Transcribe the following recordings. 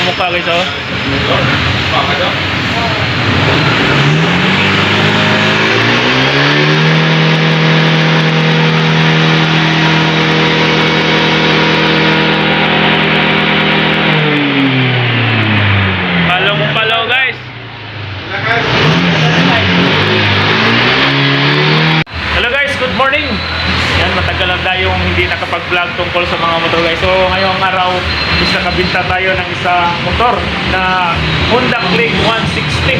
ang mukha guys oh. Palong palaw guys. Hello guys, good morning. Yan, matagal na tayong hindi nakapag-vlog tungkol sa mga motor guys. So ngayong araw, nakabinta tayo ng isang motor na Honda Click 160.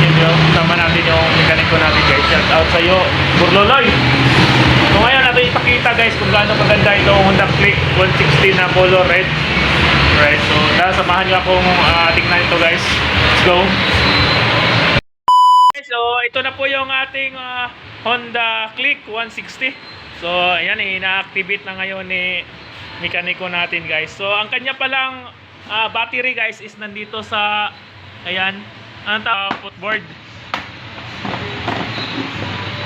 Yan yun, sama natin yung mekaniko natin guys. Shout out sa iyo, Burloloy. So ngayon natin ipakita guys kung gaano kaganda itong Honda Click 160 na color red. Right, so tara samahan niyo akong ah, tingnan ito guys. Let's go. So, ito na po yung ating ah, Honda Click 160. So, ayan, eh, ina-activate na ngayon ni mekaniko natin, guys. So, ang kanya palang ah, battery, guys, is nandito sa, ayan, ang ta- footboard.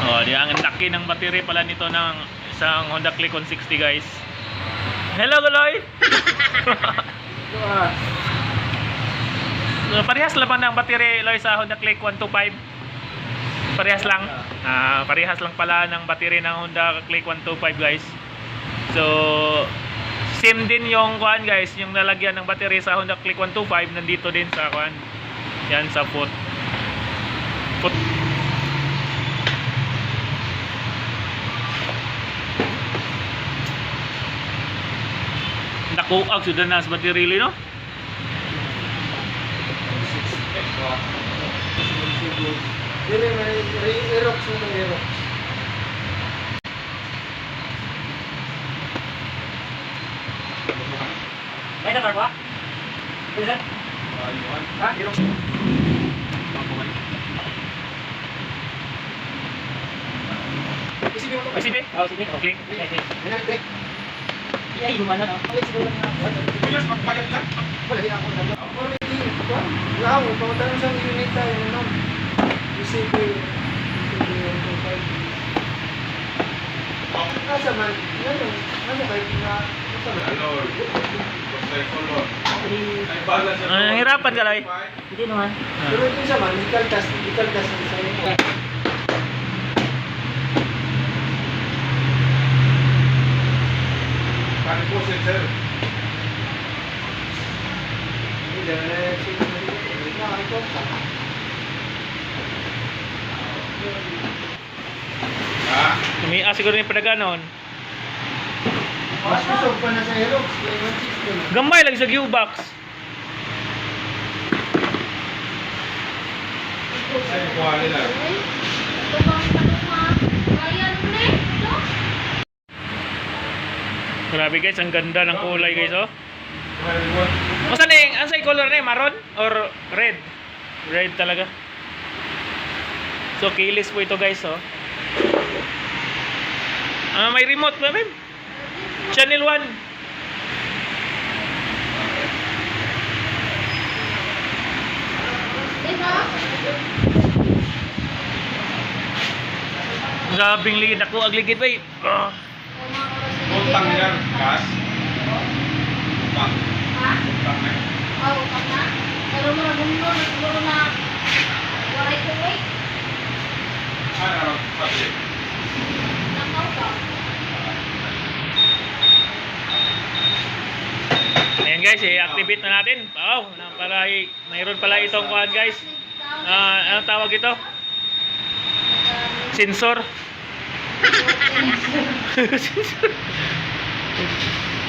Oh, di ang laki ng battery pala nito ng isang Honda Click 160, guys. Hello, Galoy! So, parehas laman ng battery, Loy, sa Honda Click 125. Parehas lang. Ah, parehas lang pala ng battery ng Honda Click 125 guys. So same din yung kuan guys, yung lalagyan ng battery sa Honda Click 125 nandito din sa kuan. Yan sa foot. Foot. Nakuag sudah na sa battery no? Dili may Aerox mo ng Aerox. May nakar ba? Pwede? Ha? Aerox. Isipin mo to. Sige. Oh, sige. Okay. Okay. Minagdek. Iya, inuman na, no? Ay, siguro na. Bilas magpalit lang. Wala di ako nabla. Already, ito. Wow, pamatanong sa unit tayo naman. ECB. ECB 125. Nasa man, ano, nasa na, nasa man. Ano, basta yung color. Ay, bala sa Ah, nahirapan ka, Loy. Hindi naman. Pero ito sa man, ikaltas, ikaltas ang sa'yo. Paano po siya, sir? Hindi, ah, siguro ni padaganon. Mas gusto pa na sa Aerox, kaya 160. Gamay lagi sa gearbox. Sa kuha nila. Grabe guys, ang ganda ng kulay guys oh. Masa ni, ang sa color ni maroon or red? Red talaga. So kilis po ito guys oh. Ah, may remote ba, ma'am? Channel 1. Grabing ligid ako, agligid ba? Oh. Utang yan, gas. Utang. Utang na. Ano, pati. Ayan guys, i-activate na natin. Wow, na pala, mayroon pala itong kuhan guys. Ah, anong tawag ito? Sensor. Sensor.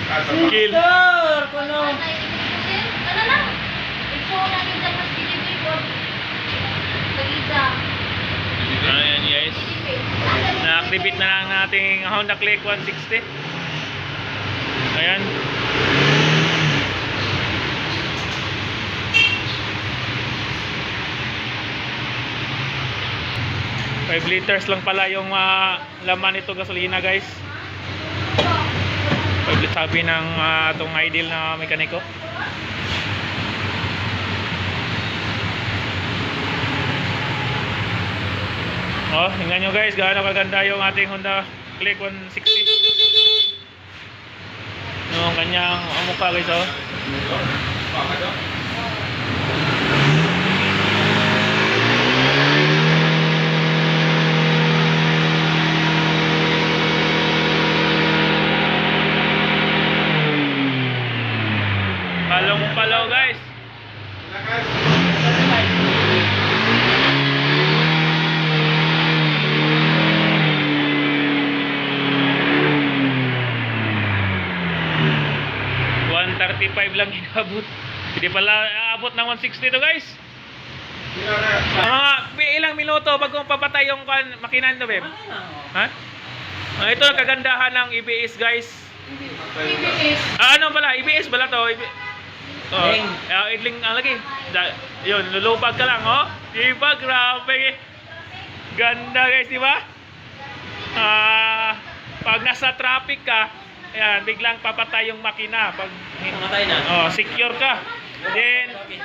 Kasa Kill. Sir, kuno. Ayan guys. Na-activate na lang nating Honda Click 160. Ayan. Five liters lang pala yung ah, laman nito gasolina guys. 5 sabi ng ah, itong ideal na mekaniko. Oh, tingnan nyo guys, gaano kaganda yung ating Honda Click 160. Yung kanyang ang mukha guys oh. $135 lang inabot. Hindi pala aabot ng 160 to guys. Mga may ilang minuto bago papatay yung kan makinan to, babe. Ano oh. Ha? Ah, ito ang kagandahan ng EBS guys. EBS. Ah, ano pala? EBS pala to. EB... Oh, Idling. ah, idling ah, lagi. Da, yun, lulupag ka lang, oh. Diba? Grabe. Ganda guys, di ba? Ah, pag nasa traffic ka, ayan, biglang papatay yung makina. Pag Namatay na. oh, secure ka. Then Okay.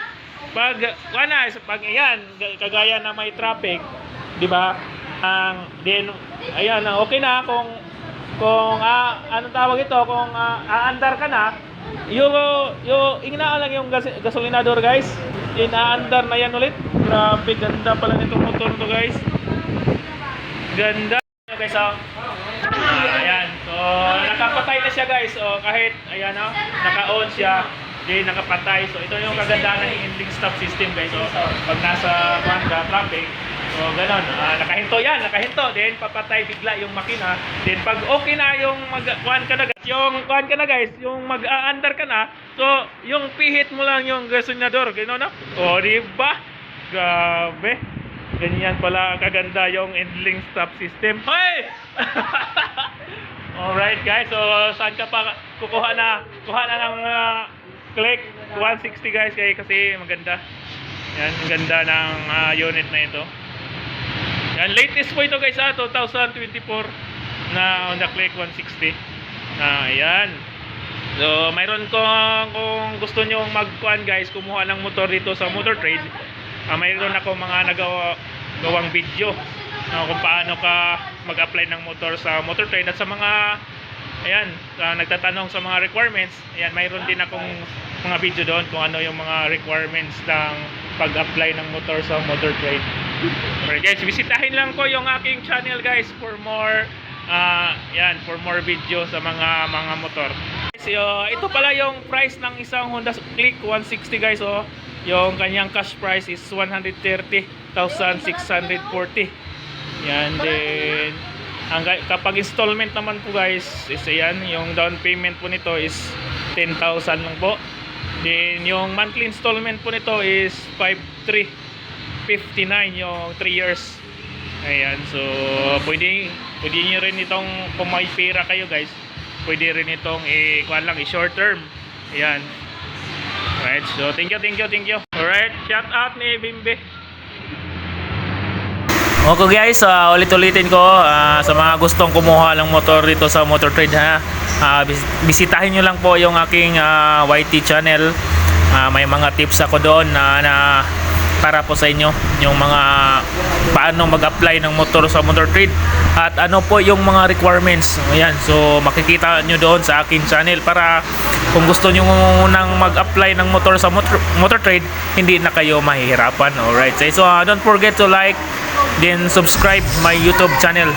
pag wala pag ayan kagaya na may traffic di ba ang then ayan okay na kung kung ah, anong tawag ito kung ah, aandar ka na yung yung ingna lang yung gas, gasolinador guys inaandar na yan ulit grabe ganda pala nitong motor to guys ganda guys oh. Ah, ayan so nakapatay na siya guys. Oh kahit ayan oh naka-on siya di nakapatay. So ito yung kagandahan ng ending stop system guys. So pag nasa banda traffic so ganun Ah, nakahinto yan nakahinto. Then papatay bigla yung makina. Then pag okay na yung mag kuhan ka na guys yung kuhan ka na guys yung mag-aandar ka na so yung pihit mo lang yung gasolinador gano'n na o di ba? Grabe. Ganyan pala kaganda yung ending stop system. Hoy Alright guys, so saan ka pa kukuha na kuha na ng ah, click 160 guys kay kasi maganda. Yan, ang ganda ng ah, unit na ito. Yan, latest po ito guys ah, 2024 na Honda Click 160. Ah, ayan. So, mayroon ko kung gusto nyo magkuhan guys, kumuha ng motor dito sa Motor Trade. Ah, mayroon ako mga nagawa gawang video ah, kung paano ka mag-apply ng motor sa Motor Trade at sa mga ayan, sa nagtatanong sa mga requirements, ayan, mayroon din akong mga video doon kung ano yung mga requirements ng pag-apply ng motor sa Motor Trade. Alright guys, bisitahin lang ko yung aking channel guys for more ah yan, for more video sa mga mga motor. So, ito pala yung price ng isang Honda Click 160 guys oh. Yung kanyang cash price is 130,640. Yan din. Ang kapag installment naman po guys, is ayan, yung down payment po nito is 10,000 lang po. Then yung monthly installment po nito is 5,359 yung 3 years. Ayan, so pwede pwede niyo rin itong kung may pera kayo guys, pwede rin itong i kuan lang i short term. Ayan. Alright, so thank you, thank you, thank you. Alright, shout out ni Bimbe. Okay guys, ah, ulit-ulitin ko ah, sa mga gustong kumuha ng motor dito sa Motor Trade ha. Bis- bisitahin nyo lang po yung aking ah, YT channel. Ah, may mga tips ako doon na, na para po sa inyo yung mga paano mag-apply ng motor sa Motor Trade at ano po yung mga requirements. Ayan, so makikita nyo doon sa aking channel para kung gusto nyo nang mag-apply ng motor sa motor, motor trade, hindi na kayo mahihirapan. Alright, so uh, don't forget to like, then subscribe my YouTube channel.